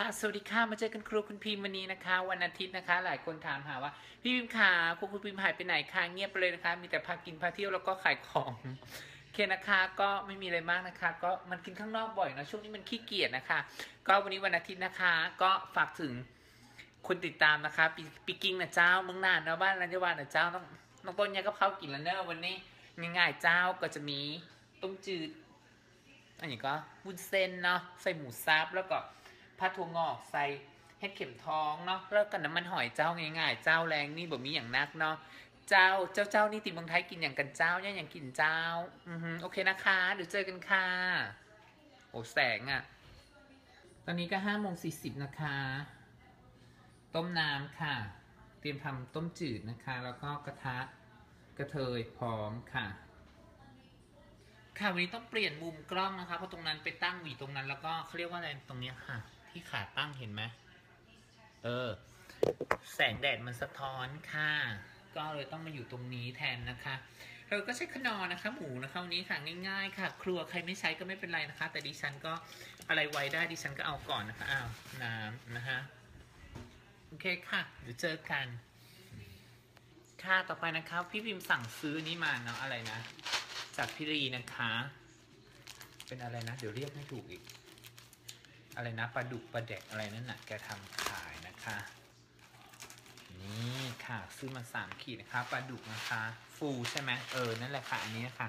ค่ะสวัสดีค่ะมาเจอกันครูคุณพิมพ์วันนี้นะคะ วันอาทิตย์นะคะ หลายคนถามหาว่า พี่พิมพ์ขาครูคุณพิมพ์หายไปไหนคะเงียบไปเลยนะคะ มีแต่พากินพาเที่ยวแล้วก็ขายของโอเคนะคะก็ไม่มีอะไรมากนะคะ ก็มันกินข้างนอกบ่อยนะช่วงนี้มันขี้เกียจนะคะ ก็วันนี้วันอาทิตย์นะคะ ก็ฝากถึงคนติดตามนะคะปีปีกิ้งนะเจ้าเมืองนานนะบ้านรัญวานนะเจ้าต้องน้องต้นเนี่ยก็เข้ากินแล้วเนอะวันนี้ง่ายๆเจ้าก็จะมีต้มจืดอันนี้ก็วุ้นเส้นเนาะใส่หมูสับแล้วก็ ผัดถั่วงอกใส่เห็ดเข็มทองเนาะแล้วก็น้ำมันหอยเจ้าง่ายๆ เจ้าแรงนี่บ่มีอย่างนักเนาะเจ้าเจ้าเจ้านี่ติเมืองไทยกินอย่างกันเจ้าเนี่ยอย่างกินเจ้าอือฮึโอเคนะคะเดี๋ยวเจอกันค่ะโอ้แสงอะ่ะ ตอนนี้ก็ห้าโมงสี่สิบนะคะ ต้มน้ำค่ะ เตรียมทำต้มจืดนะคะ แล้วก็กระทะกระเทยพร้อมค่ะค่ะวันนี้ต้องเปลี่ยนมุมกล้องนะคะเพราะตรงนั้นไปตั้งอยู่ตรงนั้น แล้วก็เขาเรียกว่าอะไรตรงเนี้ยค่ะ ที่ขาตั้งเห็นไหมเออ แสงแดดมันสะท้อนค่ะ ก็เลยต้องมาอยู่ตรงนี้แทนนะคะ เราก็ใช้ขนอนะคะหมูนะคะวันนี้ค่ะง่ายๆ ค่ะ ครัวใครไม่ใช้ก็ไม่เป็นไรนะคะ แต่ดิฉันก็อะไรไว้ได้ดิฉันก็เอาก่อนนะคะอ้าวน้ำนะคะโอเคค่ะเดี๋ยวเจอกัน ค่ะต่อไปนะครับ พี่พิมพ์สั่งซื้อนนี้มาเนาะอะไรนะ จากพี่รีนะคะ เป็นอะไรนะ เดี๋ยวเรียกไม่ถูกอีก อะไรนะปลาดุกปลาแดกอะไรนั่นน่ะแกทำขายนะคะ นี่ค่ะซื้อมาสามขีดนะคะปลาดุกนะคะ ฟูใช่ไหมเออนั่นแหละค่ะอันนี้ค่ะ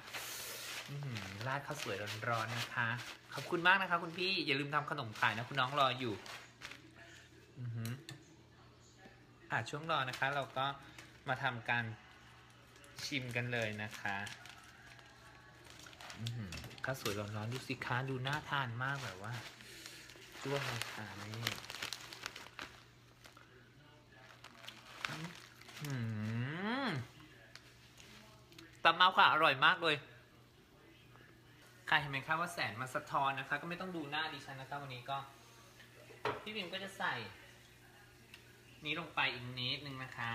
อื้อหือราดข้าวสวยร้อนๆนะคะ ขอบคุณมากนะคะ คุณพี่อย่าลืมทำขนมขายนะคุณน้องรออยู่อือหืออะช่วงรอนะคะ เราก็มาทำการชิมกันเลยนะคะอื้อหือข้าวสวยร้อนๆดูสิคะดูน่าทานมากแบบว่า จ้วงเลยค่ะนี่อืมตำเมาค่ะอร่อยมากเลยใครเห็นไหมคะว่าแสงมาสะท้อนนะคะ ก็ไม่ต้องดูหน้าดิฉันนะคะวันนี้ก็ พี่บิมก็จะใส่ นี้ลงไปอีกนิดนึงนะคะ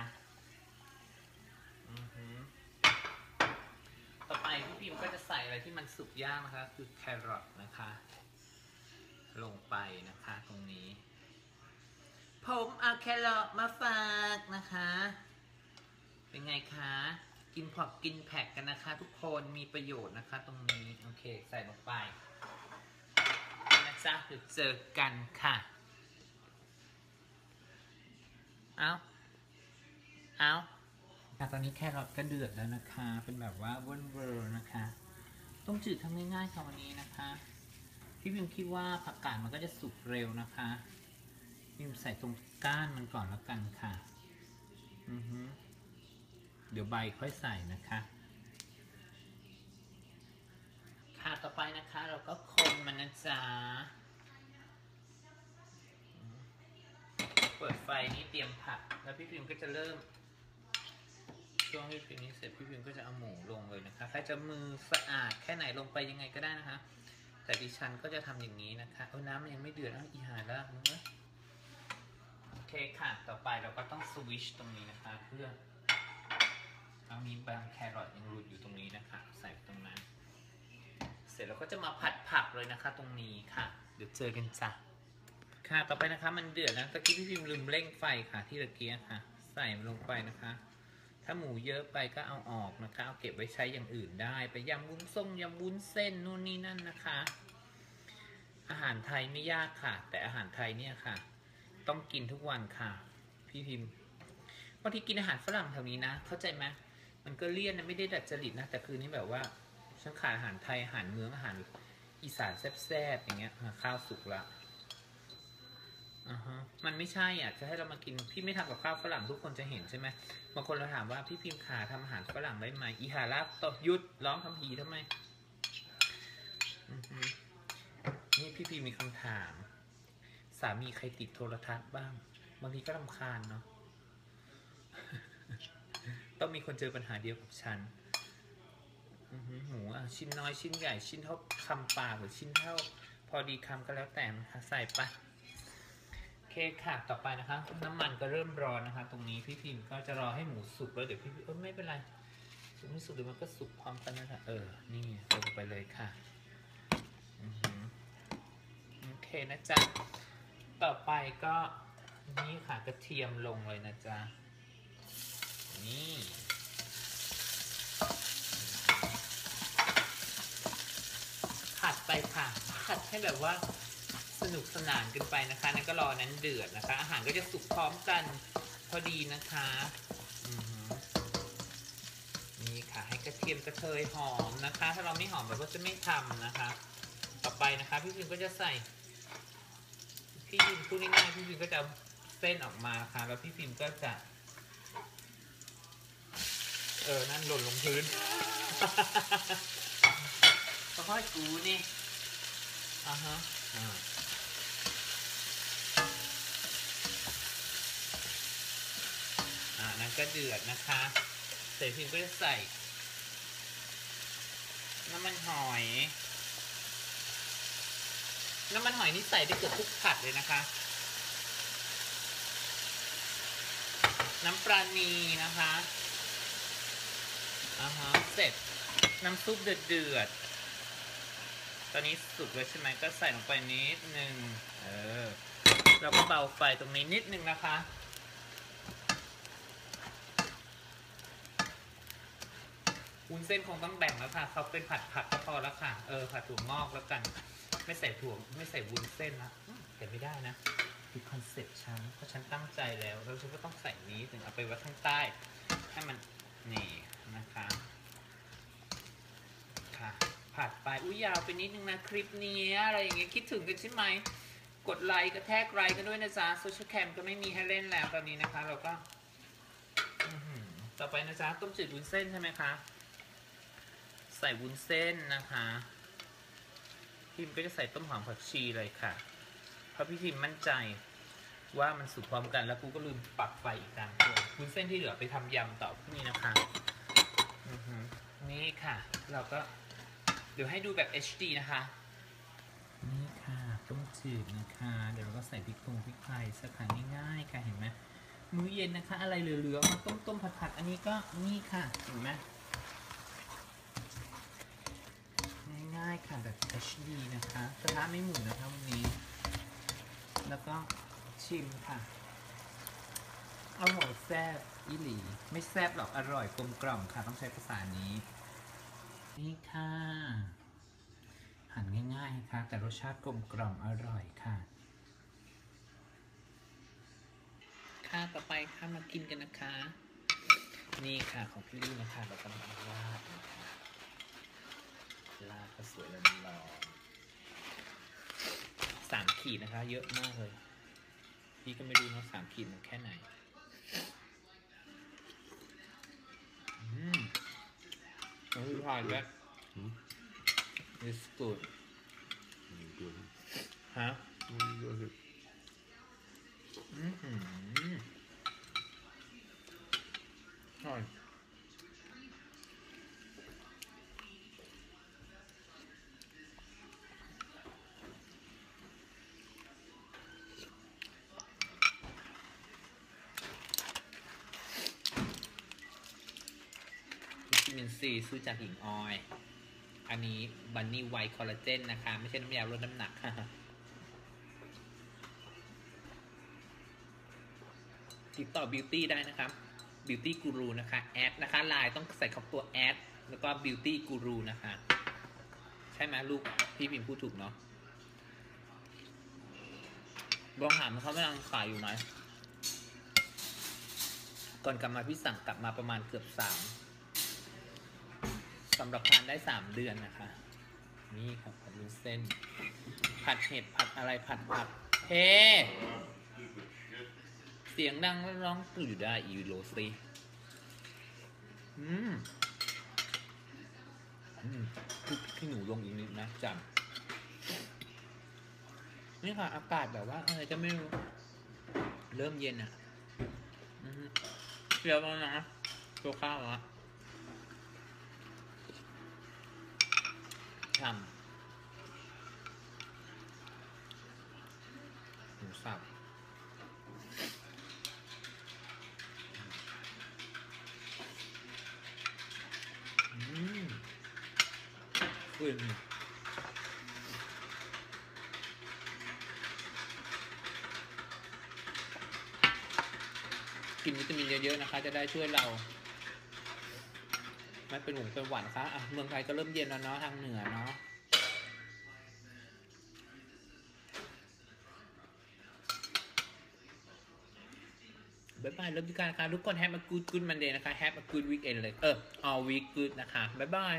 อือหือต่อไปพี่พิมก็จะใส่อะไรที่มันสุกยากนะคะ คือแครอทนะคะ ลงไปนะคะตรงนี้ ผมเอาแครอทมาฝากนะคะ เป็นไงคะ กินพอกินแพ็กกันนะคะ ทุกคนมีประโยชน์นะคะ ตรงนี้ โอเค ใส่ลงไปนะจ๊ะเดี๋ยวเจอกันค่ะ เอาเอาค่ะตอนนี้แครอทก็เดือดแล้วนะคะ เป็นแบบว่าเวร์เวอร์นะคะ ต้มจืดทำง่ายๆค่ะวันนี้นะคะ พี่พิมคิดว่าผักกาดมันก็จะสุกเร็วนะคะพี่พิมใส่ตรงก้านมันก่อนแล้วกันค่ะอือฮึเดี๋ยวใบค่อยใส่นะคะ ค่ะต่อไปนะคะเราก็คนมันนะจ๊ะเปิดไฟนี่เตรียมผัก แล้วพี่พิมก็จะเริ่มช่วงพี่พิมนี้เสร็จพี่พิมก็จะเอาหมูลงเลยนะคะใครจะมือสะอาดแค่ไหนลงไปยังไงก็ได้นะคะ แต่ดิฉันก็จะทำอย่างนี้นะคะเออน้ำมันยังไม่เดือดอ้าวอีหาแล้วมึงเอ้ยโอเคค่ะ ต่อไปเราก็ต้องสวิชตรงนี้นะคะ เพื่อเอามีบางแครอทยังหลุดอยู่ตรงนี้นะคะ ใส่ไปตรงนั้น เสร็จเราก็จะมาผัดผักเลยนะคะ ตรงนี้ค่ะ เดี๋ยวเจอกันจ้ะค่ะ ต่อไปนะคะ มันเดือดนะตะกี้พี่พิมพ์ลืมเร่งไฟค่ะที่ตะกี้ค่ะ ใส่ลงไปนะคะ ถ้าหมูเยอะไปก็เอาออกนะคะ เอาเก็บไว้ใช้อย่างอื่นได้ ไปยำวุ้นส้มยำวุ้นเส้นนู่นนี่นั่นนะคะ อาหารไทยไม่ยากค่ะ แต่อาหารไทยเนี่ยค่ะ ต้องกินทุกวันค่ะ พี่พิมพ์บางทีกินอาหารฝรั่งแถวนี้นะ เข้าใจไหมมันก็เลี่ยนนะไม่ได้ดัดจริตนะแต่คือนี่แบบว่าฉันขาดอาหารไทยอาหารเมืองอาหารอีสานแซ่บๆอย่างเงี้ยข้าวสุกละ อ่าฮะมันไม่ใช่อะจะให้เรามากินพี่ไม่ทำกับข้าวฝรั่งทุกคนจะเห็นใช่ไหมบางคนเราถามว่าพี่พิมพ์ขาทำอาหารฝรั่งได้ไหมอีหาลาบตอบยุดร้องทำผีทำไมอือฮึนี่พี่พิมพ์มีคำถาม สามีใครติดโทรทัศน์บ้างบางทีก็รำคาญเนาะต้องมีคนเจอปัญหาเดียวกับฉันหมูอะชิ้นน้อยชิ้นใหญ่ชิ้นเท่าคำปากหรือชิ้นเท่า พอดีคำก็แล้วแต่นะคะใส่ไป เคค่ะต่อไปนะคะ น้ำมันก็เริ่มร้อนนะคะ ตรงนี้พี่พิมพ์ก็จะรอให้หมูสุกแล้วเดี๋ยวพี่พิมพ์เออไม่เป็นไรสุกไม่สุกเดี๋ยวมันก็สุกพร้อมกันนะคะเออ นี่ลงไปเลยค่ะอโอเคนะจ๊ะต่อไปก็นี่ค่ะกระเทียมลงเลยนะจ๊ะนี่ผัดไปค่ะผัดให้แบบว่า สนุกสนานกันไปนะคะ นั่นก็รอนั้นเดือดนะคะ อาหารก็จะสุกพร้อมกันพอดีนะคะนี่ค่ะ ให้กระเทียมกระเทยหอมนะคะ ถ้าเราไม่หอมเราก็จะไม่ทำนะคะ ต่อไปนะคะ พี่พิมก็จะใส่ พี่พิมพูดง่ายๆพี่พิมก็จะเอาเส้นออกมาค่ะ แล้วพี่พิมก็จะ เออ นั่นหล่นลงพื้นค่อยๆกูนี่อ่าฮะอ่าอ่านั่น ก็เดือดนะคะเสร็จพิมก็จะใส่ น้ำมันหอย น้ำมันหอยนี่ใส่ได้เกือบทุกผัดเลยนะคะ น้ำปลาณีนะคะอ่าฮะเสร็จน้ำซุปเดือดเดือดๆตอนนี้สุกแล้วใช่ไหมก็ใส่ลงไปนิดนึง เออ แล้วก็เบาไฟตรงนี้นิดนึงนะคะ วุ้นเส้นคงต้องแบ่งแล้วค่ะเขาเป็นผัดผัดก็พอแล้วค่ะ เออผัดถั่วงอกแล้วกัน ไม่ใส่ถั่วไม่ใส่วุ้นเส้นนะอืมแต่ไม่ได้นะคือคอนเซ็ปต์ฉันเพราะฉันตั้งใจแล้วแล้วฉันก็ต้องใส่นี้ถึงเอาไปไว้ข้างใต้ให้มันนี่นะคะค่ะผัดไปอุ้ยยาวไปนิดนึงนะคลิปนี้อะไรอย่างเงี้ยคิดถึงกันใช่ไหมกดไลค์กระแทกไลค์กันด้วยนะจ๊ะโซเชียลแคมก็ไม่มีให้เล่นแล้วตอนนี้นะคะ เราก็ต่อไปนะจ๊ะต้มจืดวุ้นเส้นใช่ไหมคะ ใส่วุ้นเส้นนะคะพิมก็จะใส่ต้นหอมผักชีเลยค่ะ เพราะพี่พิมมั่นใจว่ามันสุกพร้อมกันแล้วกูก็ลืมปรับไฟอีกต่างตัววุ้นเส้นที่เหลือไปทำยำต่อพรุ่งนี้นะคะนี่ค่ะ เราก็เดี๋ยวให้ดูแบบ HD นะคะ นี่ค่ะต้มจืดนะคะ เดี๋ยวเราก็ใส่พริกพงพริกไทยสักครั้งง่ายๆค่ะเห็นไหมมื้อเย็นนะคะ อะไรเหลือๆมาต้มๆผัดๆอันนี้ก็นี่ค่ะเห็นไหมง่ายๆค่ะแบบ HD นะคะกระทะไม่หมุนนะคะวันนี้ แล้วก็ชิมค่ะอร่อยแซ่บอีหลี ไม่แซ่บหรอกอร่อยกลมกล่อมค่ะ ต้องใช้ภาษานี้ นี่ค่ะ หั่นง่ายๆนะคะแต่รสชาติกลมกล่อมอร่อยค่ะ ค่ะต่อไปค่ะมากินกันนะคะ นี่ค่ะของพี่ลี่นะคะเรากำลังราดนะคะ ราดก็สวยแล้วรอสามขีดนะคะ เยอะมากเลย พี่ก็ไม่รู้นะสามขีดมันแค่ไหนอืมมันคือผ่านแล้ว Mm. It's good Mm, good. ฮะ Mm, good. อือหืออร่อย ซีซื้อจากหญิงออย อันนี้บันนี่ไวท์คอลลาเจนนะคะ ไม่ใช่น้ำยาลดน้ำหนักติดต่อบิวตี้ได้นะครับบิวตี้กูรูนะคะแอดนะคะไลน์ต้องใส่คำตัวแอดแล้วก็บิวตี้กูรูนะคะ ใช่ไหมลูก พี่พิมพ์พูดถูกเนาะลองถามเขากำลังขายอยู่ไหมก่อนกลับมาพี่สั่งกลับมาประมาณเกือบสาม สำหรับทานได้สามเดือนนะคะ นี่ครับผัดวุ้นเส้น ผัดเห็ดผัดอะไรผัดผักเฮ้เสียงดังร้องตื่อยู่ได้อีโรซีอืมอืมทุกที่หนูลงอีกนิดนะจำนี่ค่ะ อากาศแบบว่าอะไรจะไม่รู้ เริ่มเย็นอะเดี๋ยวแล้วนะตัวข้าวอะ ทำหมูสับอืขึ้นกินวิตามินเยอะๆนะคะ จะได้ช่วยเรา ไม่เป็นหวงเป็นหวันคะอะเมืองไทยก็เริ่มเย็นแล้วเนาะทางเหนือเนาะบ๊ายบายเริ่มที่การนะคะทุกคนแฮปปี้กูดมันเดย์นะคะแฮปปี้กูดวีคเอนเลยเออ all week good นะคะบ๊ายบาย